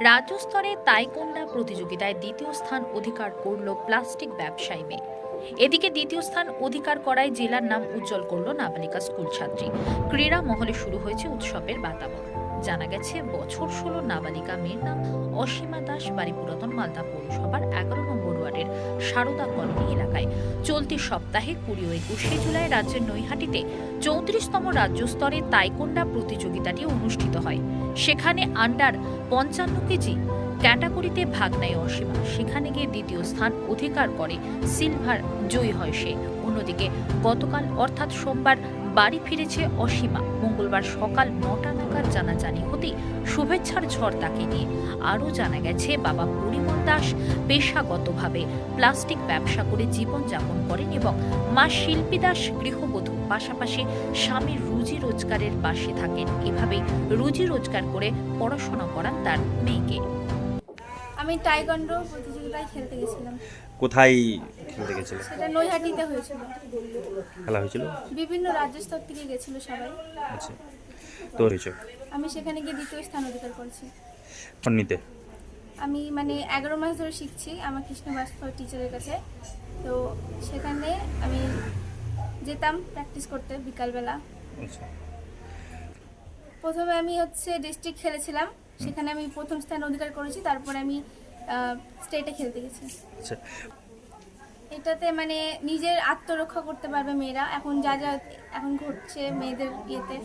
রাজ্য স্তরে তাইকোন্ডা প্রতিযোগিতায় দ্বিতীয় স্থান অধিকার করল প্লাস্টিক ব্যবসায়ী মেয়ে। এদিকে দ্বিতীয় স্থান অধিকার করায় জেলার নাম উজ্জ্বল করল নাবালিকা স্কুল ছাত্রী। ক্রীড়া মহলে শুরু হয়েছে উৎসবের বাতাবরণ। জানা গেছে, বছর ষোলো নাবালিকা মেয়ের নাম অসীমা দাস বাড়ি পুরাতন মালদা পৌরসভার এগারো নম্বর ওয়ার্ডের সারদা কলোনি এলাকায়। চলতি সপ্তাহে কুড়ি ও একুশে জুলাই রাজ্যের নৈহাটিতে চৌত্রিশতম রাজ্য স্তরে তাইকোন্ডা প্রতিযোগিতাটি অনুষ্ঠিত হয়। সেখানে আন্ডার পঞ্চান্ন কেজি ক্যাটাগরিতে ভাগ নেয় অসীমা। সেখানে গিয়ে দ্বিতীয় স্থান অধিকার করে সিলভার জয়ী হয় সে। অন্যদিকে গতকাল, অর্থাৎ সোমবার বাড়ি ফিরেছে অসীমা। মঙ্গলবার সকাল নটা নাগাদ জানাজানি হতেই শুভেচ্ছার ঝড় তাকে নিয়ে। আরও জানা গেছে, বাবা পরিমল দাস পেশাগতভাবে প্লাস্টিক ব্যবসা করে জীবনযাপন করেন এবং মা শিল্পী দাস গৃহবধূ। পাশাপাশি স্বামীর রুজি রোজগারের পাশে থাকেন। এভাবেই রুজি রোজগার করে পড়াশোনা করান তার মেয়েকে। আমি টাইকন্ডো খেলতে গেছিলাম? কোথায় খেলতে গেছিলে? সেটা নৈহাটিতে হয়েছিল। খেলা হয়েছিল? বিভিন্ন রাজ্য স্তর থেকে গেছিল সবাই। আচ্ছা। তো হয়েছে? আমি সেখানে গিয়ে দ্বিতীয় স্থান অধিকার করেছি। ফন্নিতে আমি মানে এগারো মাস ধরে শিখছি আমার কৃষ্ণ বাস্তব টিচারের কাছে। তো সেখানে আমি যেতাম প্র্যাকটিস করতে বিকালবেলা। আচ্ছা। প্রথমে আমি হচ্ছে ডিস্ট্রিক্ট খেলেছিলাম। সেখানে আমি প্রথম স্থান অধিকার করেছি। তারপরে আমি স্টেটে খেলতে গেছি। আচ্ছা। এটাতে মানে নিজের আত্মরক্ষা করতে পারবে মেয়েরা। এখন যা যা এখন ঘটছে মেয়েদের ইয়েতে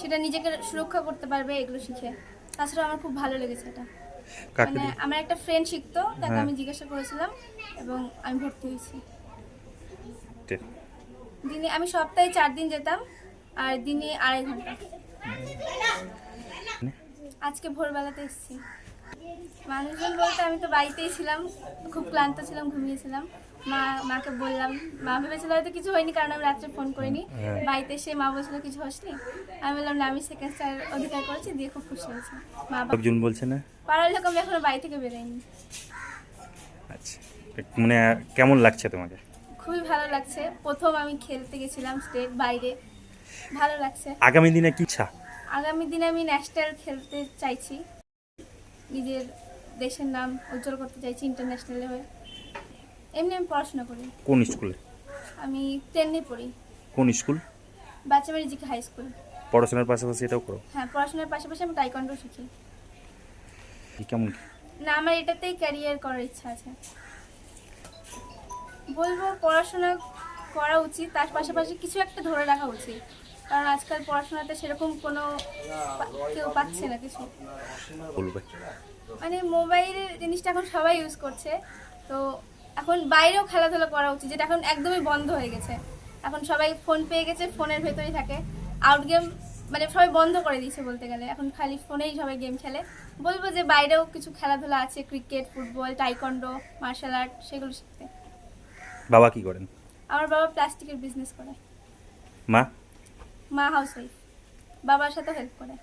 সেটা নিজেকে সুরক্ষা করতে পারবে এগুলো শিখে। তাছাড়া আমার খুব ভালো লেগেছে এটা। মানে আমার একটা ফ্রেন্ড শিখতো তাকে হ্যাঁ। আমি জিজ্ঞাসা করেছিলাম এবং আমি ভর্তি হয়েছি। দিনে আমি সপ্তাহে চার দিন যেতাম আর দিনে আড়াই ঘণ্টা। আজকে ভোরবেলাতে এসেছি। মানুষজন বলতে আমি তো বাড়িতেই ছিলাম খুব ক্লান্ত ছিলাম ঘুমিয়েছিলাম। মা মাকে বললাম মা ভেবেছিল হয়তো কিছু হয়নি কারণ আমি রাত্রে ফোন করিনি। হ্যাঁ। বাড়িতে এসে মা বলছিল কিছু হসনি। আমি বললাম না আমি সেকেন্ড স্টার অধিকার করেছি দিয়ে খুব খুশি হয়েছে। মা বাবা বলছে না? পাড়ার লোক আমি এখনও বাড়ি থেকে বেরোয়নি আচ্ছা। মানে কেমন লাগছে তোমাকে? খুবই ভালো লাগছে। প্রথম আমি খেলতে গেছিলাম স্টেট বাইরে। ভালো লাগছে। আগামী দিনে কি ইচ্ছা? আগামী দিনে আমি ন্যাশনাল খেলতে চাইছি। নিজের দেশের নাম উজ্জ্বল করতে চাইছি ইন্টারন্যাশনালে হয়ে। এমনি আমি পড়াশোনা করি। কোন স্কুলে? আমি টেনে পড়ি। কোন স্কুল? বাচ্চাবাড়ি জিকে হাই স্কুল পড়াশোনার পাশাপাশি এটাও করো? হ্যাঁ পড়াশোনার পাশাপাশি আমি টাইকন্ডো শিখি। কি কেমন না আমার এটাতেই ক্যারিয়ার করার ইচ্ছা আছে। বলব পড়াশোনা করা উচিত তার পাশাপাশি কিছু একটা ধরে রাখা উচিত। কারণ আজকাল পড়াশোনাতে সেরকম কোনো কেউ পাচ্ছে না কিছু। মানে মোবাইলের জিনিসটা এখন সবাই ইউজ করছে। তো এখন বাইরেও খেলাধুলা করা উচিত যেটা এখন একদমই বন্ধ হয়ে গেছে। এখন সবাই ফোন পেয়ে গেছে ফোনের ভেতরেই থাকে। আউট গেম মানে সবাই বন্ধ করে দিয়েছে বলতে গেলে। এখন খালি ফোনেই সবাই গেম খেলে। বলব যে বাইরেও কিছু খেলাধুলা আছে cricket football taekwondo martial art সেগুলো শিখতে বাবা কি করেন? আমার বাবা প্লাস্টিকের বিজনেস করে। মা? মা হাউস ওয়াইফ বাবার সাথে হেল্প করে।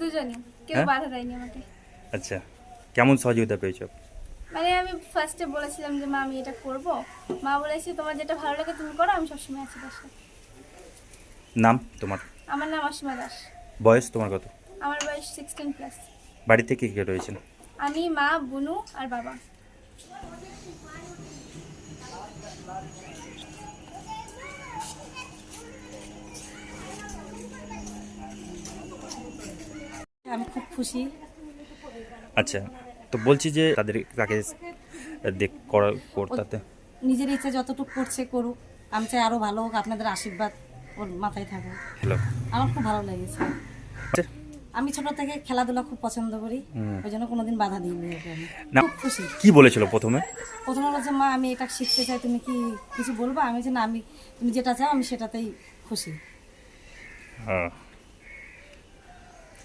দুজনই কেউ হ্যাঁ? বাধা দেয়নি আমাকে। আচ্ছা কেমন সহযোগিতা পেয়েছ? মানে আমি ফার্স্টে বলেছিলাম যে মা আমি এটা করব। মা বলেছে তোমার যেটা ভালো লাগে তুমি করো আমি সবসময় আছি পাশে নাম তোমার? আমার নাম অসীমা দাস। বয়স তোমার কত? আমার বয়স সিক্সটিন প্লাস বাড়ি থেকে কে রয়েছেন? আমি মা বুনু আর বাবা। আমি খুব খুশি। আচ্ছা তো বলছি যে তাদের তাকে দেখ করা করতাতে নিজের ইচ্ছা যতটুকু করছে করুক আমি চাই আরও ভালো হোক আপনাদের আশীর্বাদ ওর মাথায় থাকুক। হ্যালো। আমার খুব ভালো লেগেছে। আমি ছোট থেকে খেলাধুলা খুব পছন্দ করি ওই জন্য কোনোদিন বাধা দিইনি ওকে আমি। না খুব খুশি। কি বলেছিল প্রথমে? প্রথমে বলছে মা আমি এটা শিখতে চাই তুমি কি কিছু বলবা? আমি বলছি না আমি তুমি যেটা চাও আমি সেটাতেই খুশি।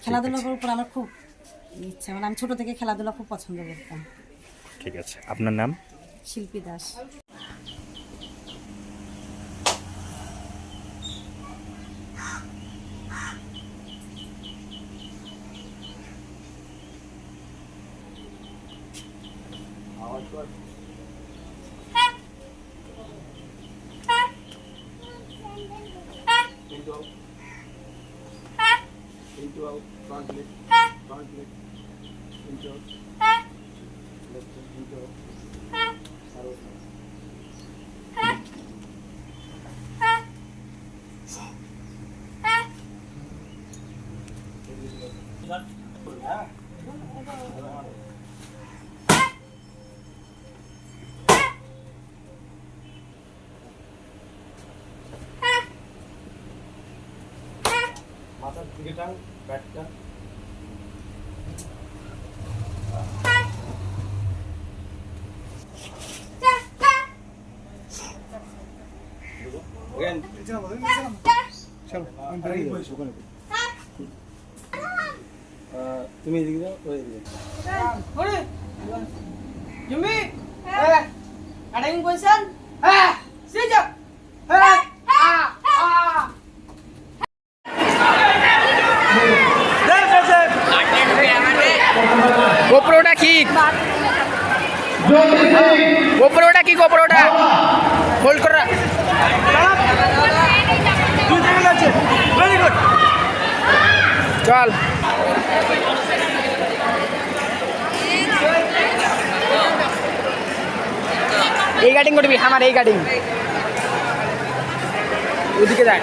খেলাধুলার উপর আমার খুব ইচ্ছা মানে আমি ছোট থেকে খেলাধুলা খুব পছন্দ করতাম। ঠিক আছে। আপনার নাম? শিল্পী Das. Pinto alto. Pinto alto. Front leg. Front leg. Pinto alto. Left leg. Pinto alto. Arrow. Yeah. মাথার দিকে টান ব্যাটটা Again. চলো আমি বেরিয়ে যাচ্ছি ওখানে আহ, তুমি এদিকে যাও ওই এদিকে যাও। Jimmy. Eh. Ada yang bosan? গোপ্রোটা কি গোপ্রোটা কি হোল্ড করা চল এই গার্ডিং করবি আমার এই গার্ডিং ওদিকে দেখ